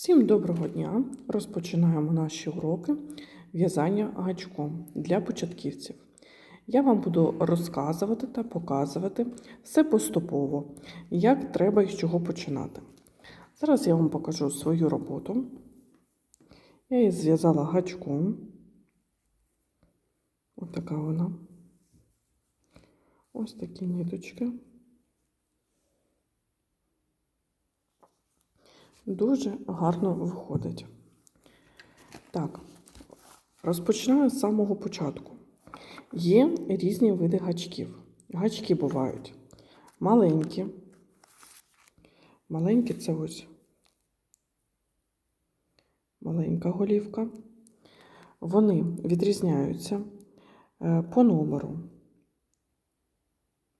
Всім доброго дня! Розпочинаємо наші уроки в'язання гачком для початківців. Я вам буду розказувати та показувати все поступово, як треба і з чого починати. Зараз я вам покажу свою роботу. Я її зв'язала гачком. Ось така вона. Ось такі ниточки. Дуже гарно виходить. Так, розпочинаю з самого початку. Є різні види гачків. Гачки бувають маленькі. Маленькі це ось маленька голівка. Вони відрізняються е, по номеру.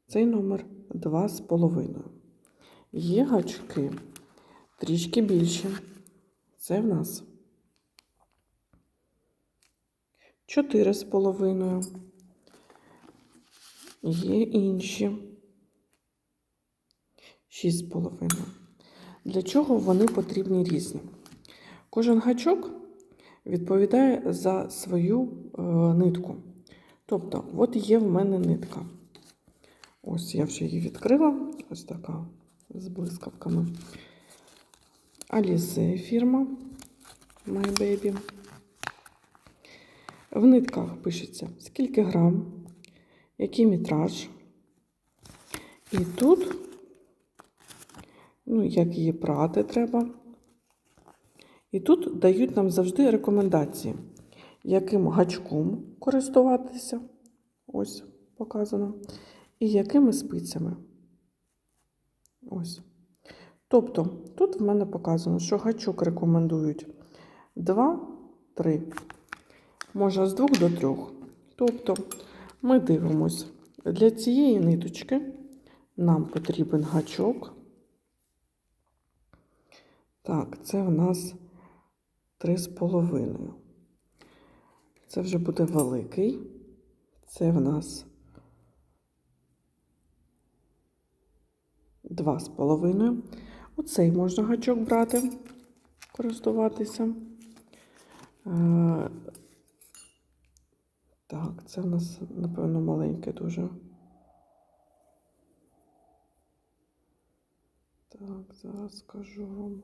Цей номер 2,5. Є гачки трішки більші. Це в нас 4,5. Є інші 6,5. Для чого вони потрібні різні? Кожен гачок відповідає за свою е, нитку. Тобто, от є в мене нитка. Ось я вже її відкрила. Ось така з блискавками. Alize фірма My Baby. В нитках пишеться, скільки грам, який метраж. І тут, ну, як її прати треба. І тут дають нам завжди рекомендації, яким гачком користуватися. Ось показано. І якими спицями. Ось. Тобто, тут в мене показано, що гачок рекомендують 2-3, можна з 2 до 3. Тобто, ми дивимось, для цієї ниточки нам потрібен гачок. Так, це в нас 3,5. Це вже буде великий. Це в нас 2,5. Оцей можна гачок брати, користуватися. Е, Так, це в нас, напевно, маленьке дуже. Так, зараз скажу вам.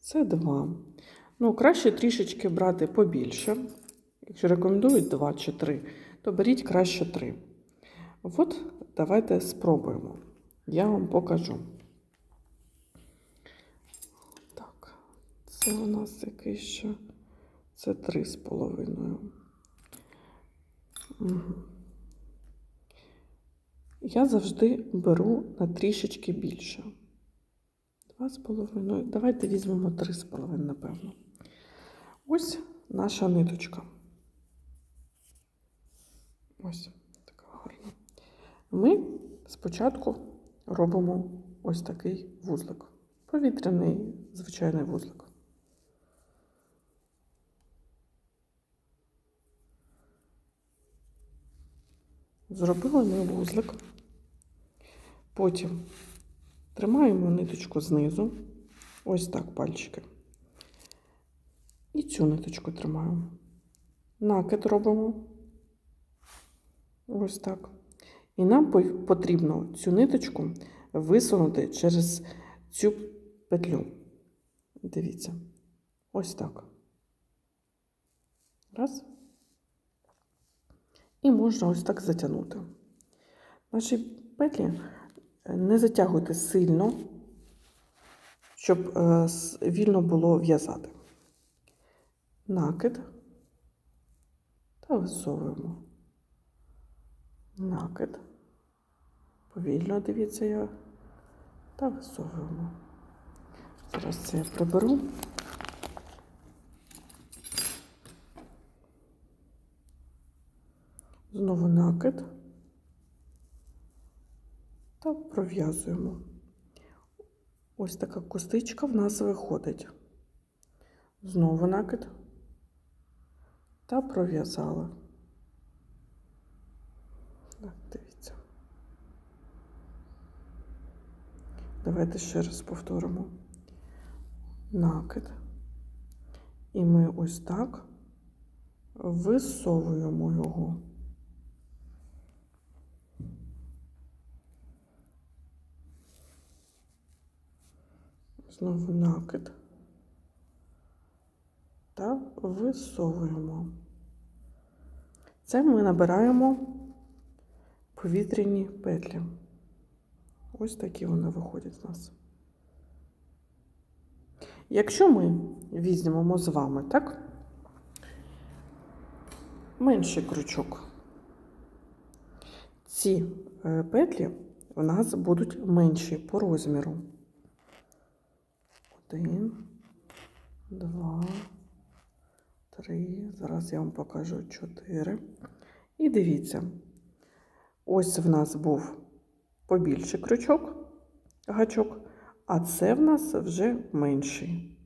Це два. Ну, краще трішечки брати побільше. Якщо рекомендують два чи три, то беріть краще три. От давайте спробуємо. Я вам покажу. Так, це у нас який ще. Це три з половиною. Угу. Я завжди беру на трішечки більше. Два з половиною. Давайте візьмемо три з половиною, напевно. Ось наша ниточка. Ось така гарна. Ми спочатку робимо ось такий вузлик. Повітряний звичайний вузлик. Зробили ми вузлик. Потім тримаємо ниточку знизу, ось так пальчики. І цю ниточку тримаємо. Накид робимо. Ось так. І нам потрібно цю ниточку висунути через цю петлю. Дивіться, ось так. Раз. І можна ось так затягнути. Наші петлі не затягуйте сильно, щоб вільно було в'язати. Накид та висовуємо. Накид. Повільно дивіться я та висовуємо. Зараз це я приберу. Знову накид та пров'язуємо. Ось така костичка в нас виходить. Знову накид та пров'язала. Так, дивіться. Давайте ще раз повторимо. накид. І ми ось так висовуємо його. Знову накид. Та висовуємо. Це ми набираємо повітряні петлі. Ось такі вони виходять з нас. Якщо ми візьмемо з вами, так? Менший крючок. Ці е, петлі у нас будуть менші по розміру. Один, два, три. Зараз я вам покажу чотири. І дивіться, ось в нас був побільший крючок, гачок, а це в нас вже менший.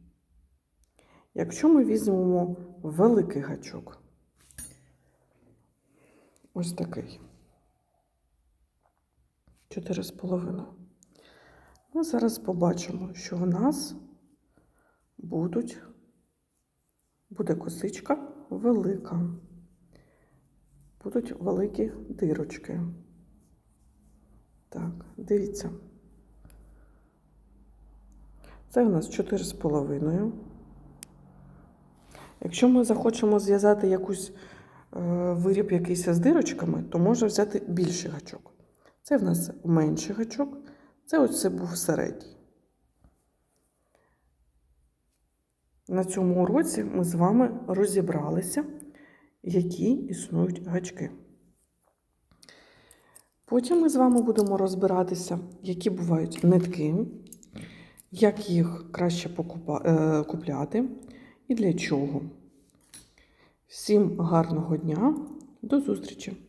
Якщо ми візьмемо великий гачок, ось такий, 4,5, ми зараз побачимо, що в нас будуть, буде косичка велика, будуть великі дирочки. Так, дивіться. Це у нас 4,5. Якщо ми захочемо зв'язати якусь е, виріб якийсь з дирочками, то можна взяти більший гачок. Це в нас менший гачок, це ось це був середній. На цьому уроці ми з вами розібралися, які існують гачки. Потім ми з вами будемо розбиратися, які бувають нитки, як їх краще покупа... е, купляти і для чого. Всім гарного дня, до зустрічі!